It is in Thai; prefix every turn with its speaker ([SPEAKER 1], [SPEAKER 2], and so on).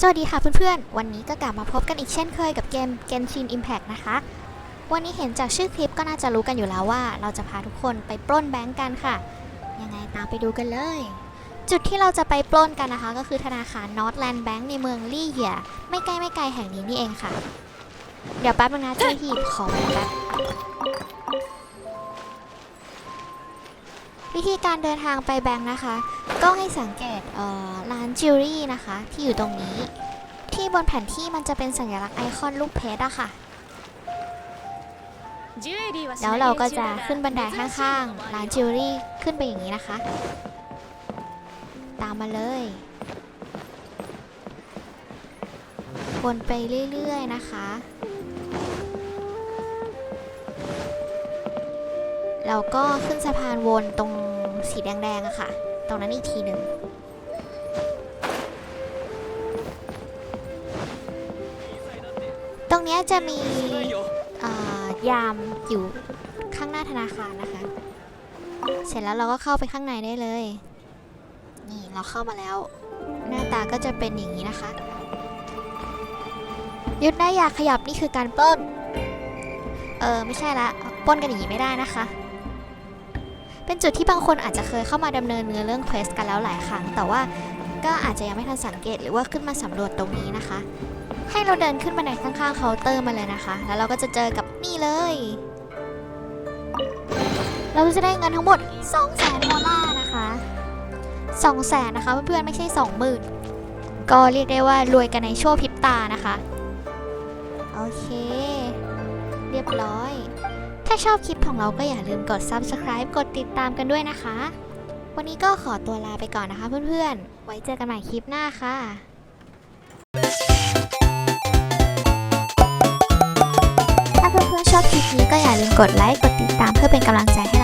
[SPEAKER 1] สวัสดีค่ะเพื่อนๆ วันนี้ก็กลับมาพบกันอีกเช่นเคยกับเกม Genshin Impact นะคะ วันนี้เห็นจากชื่อคลิปก็น่าจะรู้กันอยู่แล้วว่า เราจะพาทุกคนไปปล้นแบงก์กันค่ะ ยังไงตามไปดูกันเลย จุดที่เราจะไปปล้นกันนะคะ ก็คือธนาคาร Northland Bank ในเมืองลี่เหียไม่ใกล้ไม่ไกลแห่งนี้นี่เองค่ะ เดี๋ยวแป๊บนึงนะเจ้าหน้าที่ขอมาแป๊บ วิธีการเดินทางไปแบงค์นะคะ ก็ให้สังเกตเร้านจิวเวลรี่นะคะ ที่อยู่ตรงนี้ ที่บนแผนที่มันจะเป็นสัญลักษณ์ไอคอนรูปเพชรอะค่ะแล้วเราก็จะขึ้นบันไดข้างๆร้านจิวเวลรี่ขึ้นไปอย่างนี้นะคะ ตามมาเลยวนไปเรื่อยๆนะคะ แล้วก็ขึ้นสะพานวนตรงสีแดงๆอะค่ะ ตรงนั้นอีกทีหนึ่งตรงเนี้ยจะมียามอยู่ข้างหน้าธนาคารนะคะ เสร็จแล้วเราก็เข้าไปข้างในได้เลย นี่เราเข้ามาแล้ว หน้าตาก็จะเป็นอย่างนี้นะคะ ยุดได้อยากขยับนี่คือการป้น เออไม่ใช่ละป้นกันอย่างนี้ไม่ได้นะคะ เป็นจุดที่บางคนอาจจะเคยเข้ามาดำเนินเนื้อเรื่องเควสกันแล้วหลายครั้ง แต่ว่าก็อาจจะยังไม่ทันสังเกตหรือว่าขึ้นมาสำรวจตรงนี้นะคะ ให้เราเดินขึ้นบันข้างๆเคาน์เตอร์มาเลยนะคะ แล้วเราก็จะเจอกับนี่เลย เราจะได้เงินทั้งหมด 2 0 0แสนดอลลาร์นะคะ2 0 0แสนนะคะเพื่อนๆไม่ใช่ 20,000 ก็เรียกได้ว่ารวยกันในชั่วพริบตานะคะ โอเค เรียบร้อย ถ้าชอบคลิปของเราก็อย่าลืมกด subscribe กดติดตามกันด้วยนะคะ วันนี้ก็ขอตัวลาไปก่อนนะคะเพื่อนๆ ไว้เจอกันใหม่คลิปหน้าค่ะถ้าเพื่อนๆชอบคลิปนี้ก็อย่าลืมกดไลค์กดติดตามเพื่อเป็นกำลังใจให้